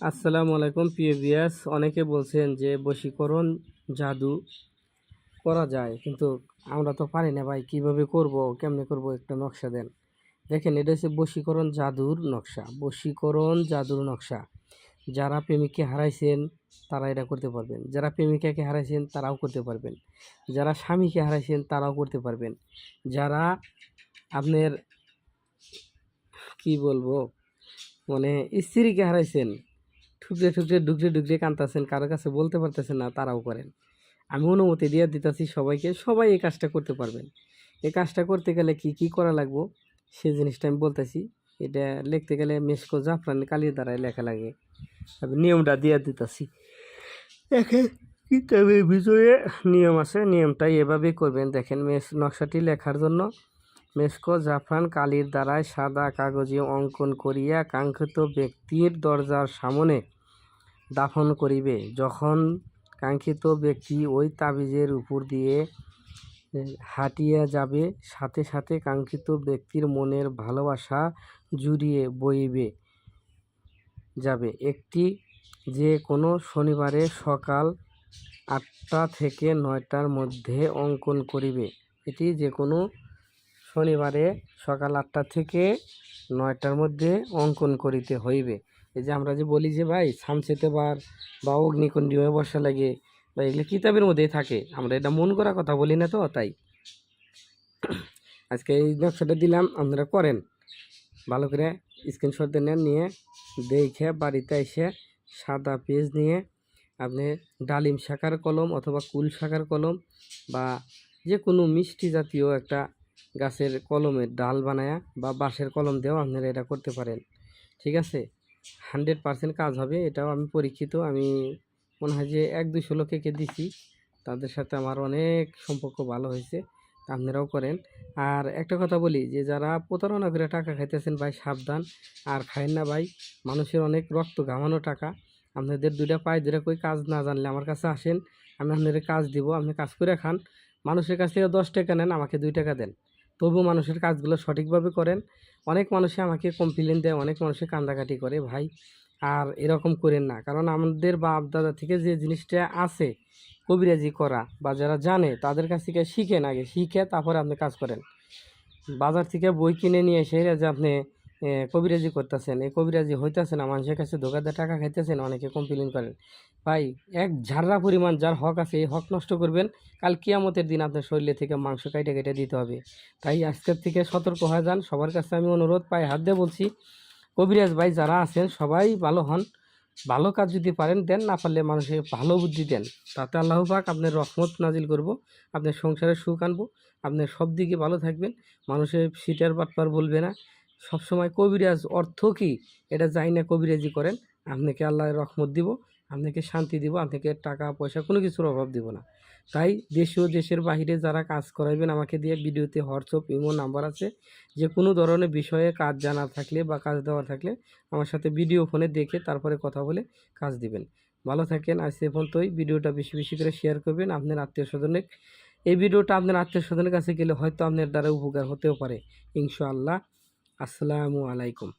আসসালামু আলাইকুম, প্রিয় বিয়াস অনেকে বলছেন যে বশীকরণ জাদু করা যায়, কিন্তু আমরা তো পারি না ভাই, কীভাবে করব, কেমনে করব, একটা নকশা দেন। দেখেন, এটা হচ্ছে বশীকরণ জাদুর নকশা, বশীকরণ জাদুর নকশা। যারা প্রেমিককে হারাইছেন, তারা এটা করতে পারবেন। যারা প্রেমিকাকে হারাইছেন, তারাও করতে পারবেন। যারা স্বামীকে হারাইছেন, তারাও করতে পারবেন। যারা আপনার, কি বলব মানে স্ত্রীকে হারাইছেন ঠুকরে ঠুকরে ডুকরে ডুকরে কান্তাছেন কারও কাছে বলতে পারতেছেন না, তারাও করেন। আমি অনুমতি দিয়ে দিতেছি সবাইকে, সবাই এই কাজটা করতে পারবেন। এই কাজটা করতে গেলে কি কি করা লাগবো? সে জিনিসটা আমি বলতেছি, এটা লিখতে গেলে মেসকো জাফরান কালির দ্বারাই লেখা লাগে। আমি নিয়মটা দিয়ে দিতেছি। দেখেন কিতাবের বিজয়ে নিয়ম আছে, নিয়মটাই এভাবেই করবেন। দেখেন, মেস, নকশাটি লেখার জন্য মেসকো জাফরান কালির দ্বারায় সাদা কাগজে অঙ্কন করিয়া কাঙ্ক্ষিত ব্যক্তির দরজার সামনে দাফন করিবে। যখন কাঙ্ক্ষিত ব্যক্তি ওই তাবিজের উপর দিয়ে হাঁটিয়া যাবে, সাথে সাথে কাঙ্ক্ষিত ব্যক্তির মনের ভালোবাসা জুড়িয়ে বইবে যাবে। একটি যে কোনো শনিবারে সকাল আটটা থেকে নয়টার মধ্যে অঙ্কন করিবে। এটি যে কোনো শনিবারে সকাল আটটা থেকে নয়টার মধ্যে অঙ্কন করিতে হইবে। এই যে আমরা যে বলি যে, ভাই সামসেতে বার বা অগ্নিকুণ্ডী হয়ে বসা লাগে, বা এগুলো কিতাবের মধ্যেই থাকে। আমরা এটা মন করা কথা বলি না তো, তাই। আজকে এই নকশাটা দিলাম, আপনারা করেন। ভালো করে স্ক্রিনশট নেন, নিয়ে দেখে বাড়িতে এসে সাদা পেজ নিয়ে আপনি ডালিম শাখার কলম অথবা কুল শাখার কলম বা যে কোনো মিষ্টি জাতীয় একটা গাছের কলমের ডাল বানায়া বা বাঁশের কলম দিয়েও আপনারা এটা করতে পারেন। ঠিক আছে? হান্ড্রেড পার্সেন্ট কাজ হবে, এটাও আমি পরীক্ষিত। আমি মনে হয় যে এক দুশো লোকেকে দিছি, তাদের সাথে আমার অনেক সম্পর্ক ভালো হয়েছে আপনারাও করেন। আর একটা কথা বলি যে যারা প্রতারণা করে টাকা খাইতেছেন ভাই, সাবধান। আর খায়েন না ভাই, মানুষের অনেক রক্ত ঘামানো টাকা। আপনাদের দুইটা পায়ে দুটা কই কাজ না জানলে আমার কাছে আসেন, আমি আপনাদের কাজ দিব, আপনি কাজ করে খান। মানুষের কাছ থেকে দশ টাকা নেন, আমাকে দুই টাকা দেন। তবু মানুষের কাজগুলো সঠিকভাবে করেন। অনেক মানুষে আমাকে কমপ্লেন দেয়, অনেক মানুষে কান্দাকাটি করে, ভাই, আর এরকম করেন না। কারণ আমাদের বাপ দাদা থেকে যে জিনিসটা আছে, কবিরাজি করা বা যারা জানে, তাদের কাছ থেকে শিখেন আগে, শিখে তারপরে আপনি কাজ করেন। বাজার থেকে বই কিনে নিয়ে এসে যে আপনি কবিরাজি করতেছেন, এই কবিরাজি হইতেছে না মানুষের কাছে ধোকা দিয়ে টাকা খাইতেছেন, অনেকে কমপ্লেন করেন। ভাই, এক ঝাড়রা পরিমাণ যার হক আছে, এই হক নষ্ট করবেন, কাল কিয়ামতের দিন আপনার শরীরে থেকে মাংস কাইটে কেটে দিতে হবে। তাই আজকের থেকে সতর্ক হয়ে যান, সবার কাছে আমি অনুরোধ পাই হাত দিয়ে বলছি, কবিরাজ ভাই যারা আছেন, সবাই ভালো হন, ভালো কাজ যদি পারেন, দেন, না পারলে মানুষের ভালো বুদ্ধি দেন। তাতে আল্লাহ পাক আপনার রহমত নাজিল করব, আপনার সংসারে সুখ আনব, আপনার সব দিকে ভালো থাকবেন, মানুষের সিটার বাটপার বলবে না। সবসময় কবিরাজ অর্থ কি? এটা যাই না কবিরাজি করেন। আপনাকে আল্লাহ রহমত দিব, আপনাকে শান্তি দিব, আপনাকে টাকা, পয়সা কোনো কিছুর অভাব দিব না। তাই দেশীয় দেশের বাইরে যারা কাজ করাইবেন, আমাকে দিয়ে ভিডিওতে হোয়াটসঅ্যাপ, ইমো নাম্বার আছে। যে কোনো ধরনের বিষয়ে কাজ জানা থাকলে বা কাজ দেওয়া থাকলে আমার সাথে ভিডিও ফোনে দেখে তারপরে কথা বলে কাজ দিবেন। ভালো থাকেন। আজ সে পর্যন্তই। ভিডিওটা বেশি বেশি করে শেয়ার করবেন আপনার আত্মীয় স্বজনের। এই ভিডিওটা আপনার আত্মীয় স্বজনের কাছে গেলে হয়তো আপনার দ্বারা উপকার হতেও পারে। ইনশাআল্লাহ। আসসালামু আলাইকুম।